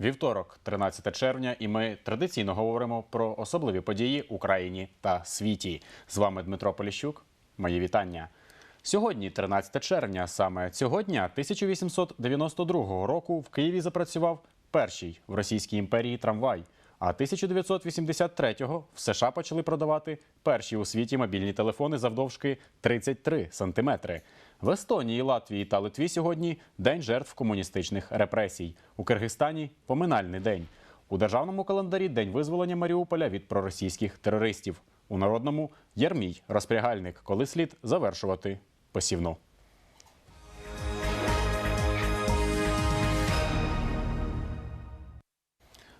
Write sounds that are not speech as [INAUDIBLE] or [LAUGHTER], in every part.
Вівторок, 13 червня, і ми традиційно говоримо про особливі події Україні та світі. З вами Дмитро Поліщук. Мої вітання. Сьогодні, 13 червня, саме цього дня 1892 року в Києві запрацював перший в Російській імперії трамвай. А 1983-го в США почали продавати перші у світі мобільні телефони завдовжки 33 сантиметри. В Естонії, Латвії та Литві сьогодні день жертв комуністичних репресій. У Киргизстані поминальний день. У державному календарі день визволення Маріуполя від проросійських терористів. У народному Єрмій розпрягальник, коли слід завершувати посівну.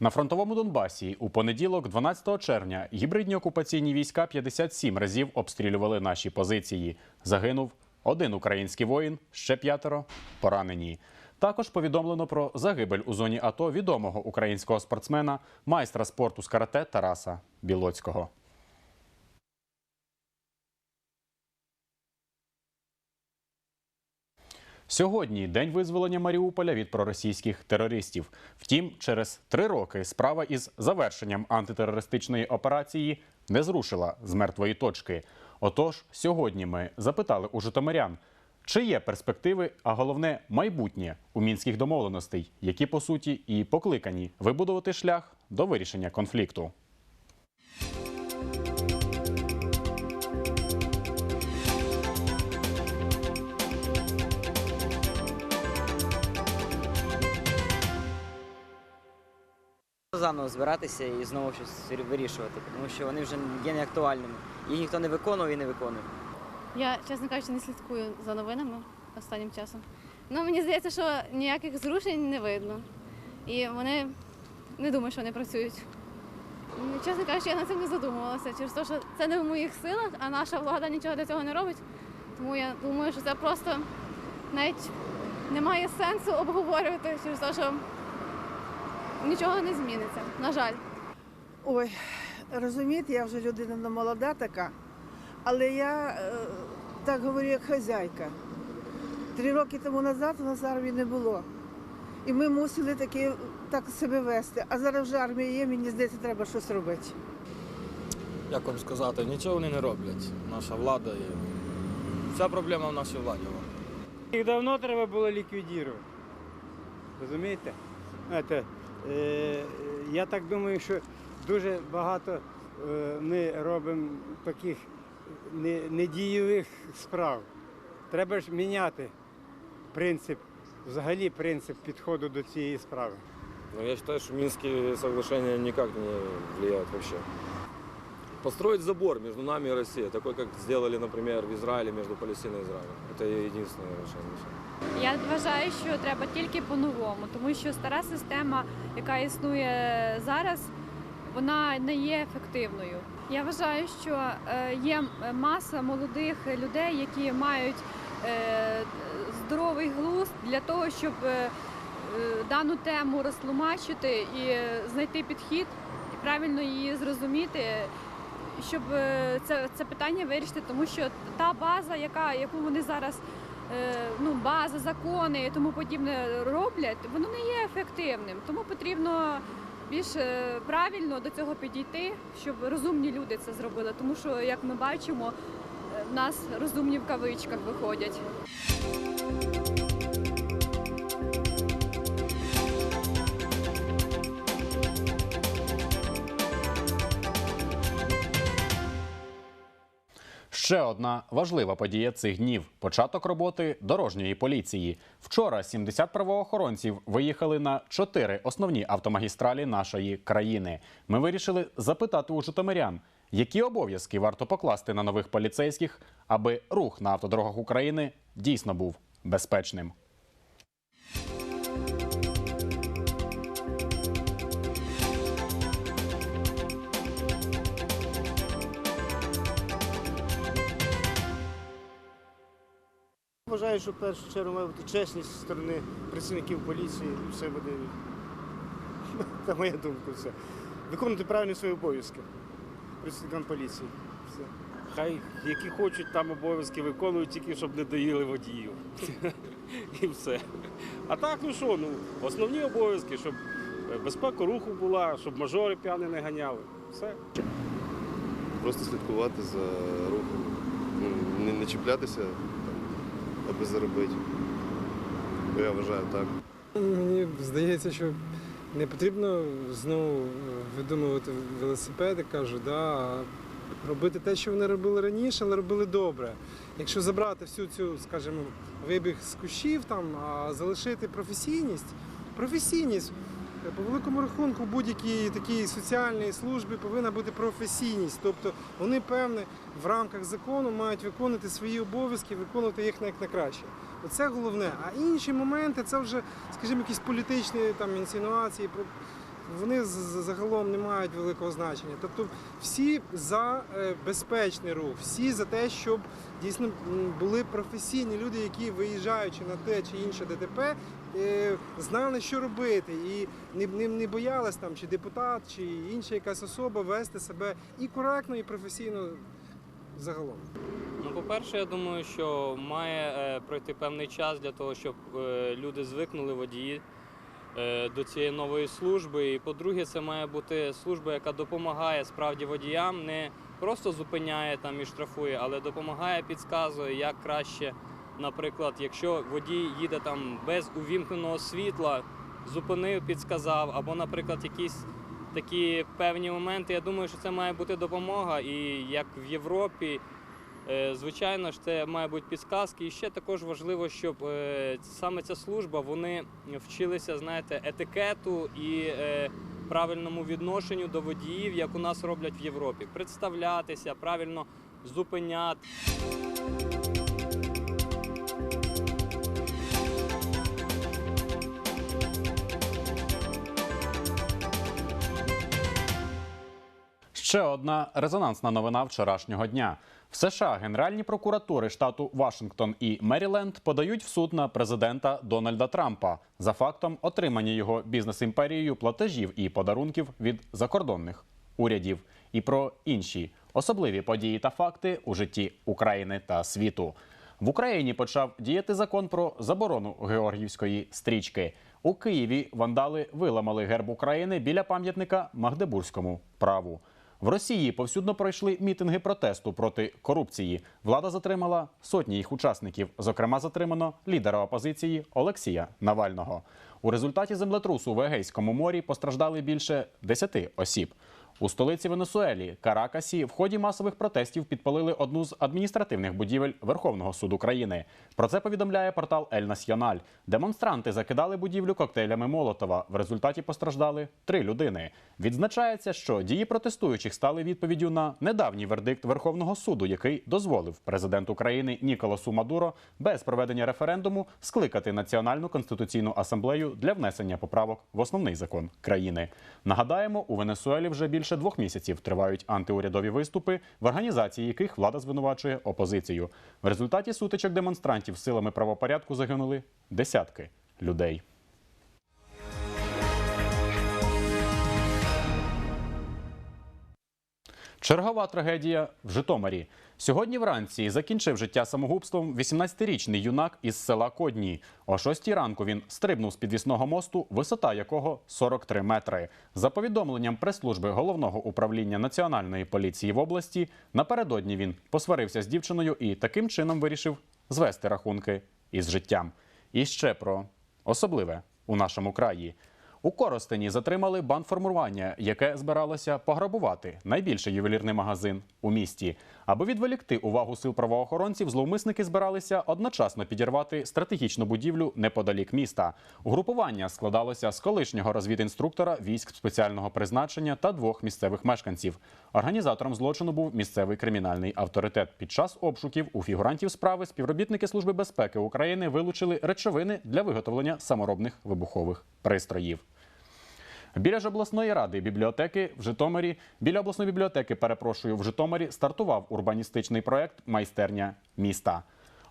На фронтовому Донбасі у понеділок, 12 червня, гібридні окупаційні війська 57 разів обстрілювали наші позиції. Загинув один український воїн, ще п'ятеро поранені. Також повідомлено про загибель у зоні АТО відомого українського спортсмена, майстра спорту з карате Тараса Білоцького. Сьогодні день визволення Маріуполя від проросійських терористів. Втім, через три роки справа із завершенням антитерористичної операції не зрушила з мертвої точки. Отож, сьогодні ми запитали у житомирян, чи є перспективи, а головне майбутнє у мінських домовленостей, які по суті і покликані вибудувати шлях до вирішення конфлікту. Заново збиратися і знову щось вирішувати, тому що вони вже є неактуальними. Їх ніхто не виконував і не виконує. Я, чесно кажучи, не слідкую за новинами останнім часом. Ну, мені здається, що ніяких зрушень не видно. І вони не думаю, що вони працюють. Чесно кажучи, я над цим не задумувалася через те, що це не в моїх силах, а наша влада нічого для цього не робить. Тому я думаю, що це просто навіть немає сенсу обговорювати через те, що нічого не зміниться. На жаль. Ой, розумієте, я вже людина не молода така, але я е, так говорю, як хазяйка. Три роки тому назад у нас армії не було. І ми мусили таки, так себе вести. А зараз вже армія є, мені здається, треба щось робити. як вам сказати, нічого вони не роблять. Наша влада є. Вся проблема в нашій владі. Їх давно треба було ліквідувати. Розумієте? Е, я так думаю, що дуже багато е, ми робимо таких не- недієвих справ. Треба ж міняти принцип, взагалі принцип підходу до цієї справи. Ну, я считаю, что Минские соглашения никак не влияют вообще. Построить забор между нами и Россией, такой, как сделали, например, в Израиле между Палестиной и Израилем. Это единственное решение. Я вважаю, що треба тільки по-новому, тому що стара система, яка існує зараз, вона не є ефективною. Я вважаю, що е, є маса молодих людей, які мають е, здоровий глузд для того, щоб е, дану тему розтлумачити і знайти підхід і правильно її зрозуміти. Щоб е, це, це питання вирішити, тому що та база, яка, яку вони зараз е, ну, база, закони і тому подібне роблять, воно не є ефективним. Тому потрібно більш е, правильно до цього підійти, щоб розумні люди це зробили. Тому що, як ми бачимо, в нас розумні в кавичках виходять. Ще одна важлива подія цих днів початок роботи дорожньої поліції. Вчора 70 правоохоронців виїхали на чотири основні автомагістралі нашої країни. Ми вирішили запитати у житомирян, які обов'язки варто покласти на нових поліцейських, аби рух на автодорогах України дійсно був безпечним. Вважаю, що в першу чергу має бути чесність зі сторони працівників поліції, і все буде. Це моя думка. Все. Виконувати правильно свої обов'язки працівникам поліції. Все. Хай які хочуть там обов'язки виконують, тільки щоб не доїли водіїв. [LAUGHS] І все. А так, ну що, ну, основні обов'язки, щоб е, безпека руху була, щоб мажори п'яні не ганяли. Все. Просто слідкувати за рухом, ну, не, не чіплятися, аби заробити. Я вважаю так. Мені здається, що не потрібно знову видумувати велосипеди, кажу, да, робити те, що вони робили раніше, але робили добре. Якщо забрати всю цю, скажімо, вибіг з кущів, там, а залишити професійність, професійність. По великому рахунку будь-якій такій соціальній службі повинна бути професійність. Тобто вони, певне, в рамках закону мають виконувати свої обов'язки, виконувати їх як найкраще. Оце головне. А інші моменти це вже, скажімо, якісь політичні там інсинуації. Вони загалом не мають великого значення. Тобто всі за е, безпечний рух, всі за те, щоб дійсно були професійні люди, які виїжджаючи на те чи інше ДТП, е, знали, що робити, і не, не, боялись там, чи депутат, чи інша якась особа вести себе і коректно, і професійно загалом. Ну, по-перше, я думаю, що має е, пройти певний час для того, щоб е, люди звикнули водії е, до цієї нової служби. І по-друге, це має бути служба, яка допомагає справді водіям, не просто зупиняє там і штрафує, але допомагає, підказує, як краще. Наприклад, якщо водій їде там без увімкненого світла, зупинив, підсказав, або, наприклад, якісь такі певні моменти. Я думаю, що це має бути допомога. І як в Європі, Е, Звичайно ж, це має бути підсказки. І ще також важливо, щоб е, саме ця служба вони вчилися, знаєте, етикету і е, правильному відношенню до водіїв, як у нас роблять в Європі. Представлятися, правильно зупиняти. Ще одна резонансна новина вчорашнього дня. В США генеральні прокуратури штату Вашингтон і Меріленд подають в суд на президента Дональда Трампа за фактом отримання його бізнес-імперією платежів і подарунків від закордонних урядів і про інші особливі події та факти у житті України та світу. В Україні почав діяти закон про заборону георгіївської стрічки. У Києві вандали виламали герб України біля пам'ятника Магдебурзькому праву. В Росії повсюдно пройшли мітинги протесту проти корупції. Влада затримала сотні їх учасників. Зокрема, затримано лідера опозиції Олексія Навального. У результаті землетрусу в Егейському морі постраждали більше 10 осіб. У столиці Венесуелі Каракасі в ході масових протестів підпалили одну з адміністративних будівель Верховного суду країни. Про це повідомляє портал Ель Національ. Демонстранти закидали будівлю коктейлями Молотова. В результаті постраждали три людини. Відзначається, що дії протестуючих стали відповіддю на недавній вердикт Верховного суду, який дозволив президенту країни Ніколасу Мадуро без проведення референдуму скликати Національну конституційну асамблею для внесення поправок в основний закон країни. Нагадаємо, у Венесуелі вже більше двох місяців тривають антиурядові виступи, в організації яких влада звинувачує опозицію. В результаті сутичок демонстрантів силами правопорядку загинули десятки людей. Чергова трагедія в Житомирі. Сьогодні вранці закінчив життя самогубством 18-річний юнак із села Кодні. О 6 ранку він стрибнув з підвісного мосту, висота якого 43 метри. За повідомленням прес-служби головного управління національної поліції в області, напередодні він посварився з дівчиною і таким чином вирішив звести рахунки із життям. І ще про особливе у нашому краї. У Коростені затримали бандформування, яке збиралося пограбувати найбільший ювелірний магазин у місті. Аби відволікти увагу сил правоохоронців, зловмисники збиралися одночасно підірвати стратегічну будівлю неподалік міста. Угрупування складалося з колишнього розвідінструктора військ спеціального призначення та двох місцевих мешканців. Організатором злочину був місцевий кримінальний авторитет. Під час обшуків у фігурантів справи співробітники Служби безпеки України вилучили речовини для виготовлення саморобних вибухових пристроїв. Біля ж обласної ради бібліотеки в Житомирі, біля обласної бібліотеки, перепрошую, в Житомирі стартував урбаністичний проект Майстерня міста.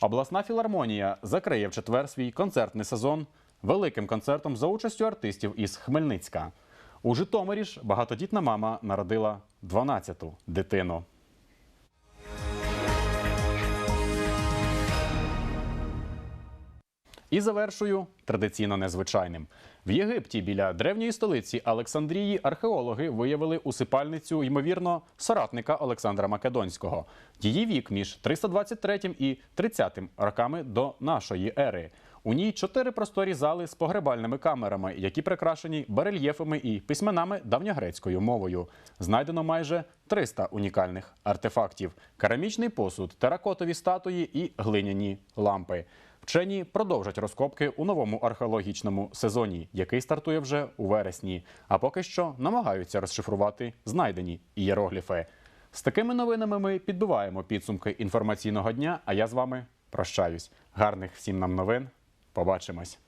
Обласна філармонія закриє в четвер свій концертний сезон великим концертом за участю артистів із Хмельницька. У Житомирі ж багатодітна мама народила 12-ту дитину. І завершую традиційно незвичайним. В Єгипті біля древньої столиці Олександрії археологи виявили усипальницю, ймовірно, соратника Олександра Македонського. Її вік між 323 і 30 роками до нашої ери. У ній чотири просторі зали з погребальними камерами, які прикрашені барельєфами і письменами давньогрецькою мовою. Знайдено майже 300 унікальних артефактів: керамічний посуд, теракотові статуї і глиняні лампи. Вчені продовжать розкопки у новому археологічному сезоні, який стартує вже у вересні. А поки що намагаються розшифрувати знайдені ієрогліфи. З такими новинами ми підбиваємо підсумки інформаційного дня. А я з вами прощаюсь. Гарних всім нам новин. Побачимось.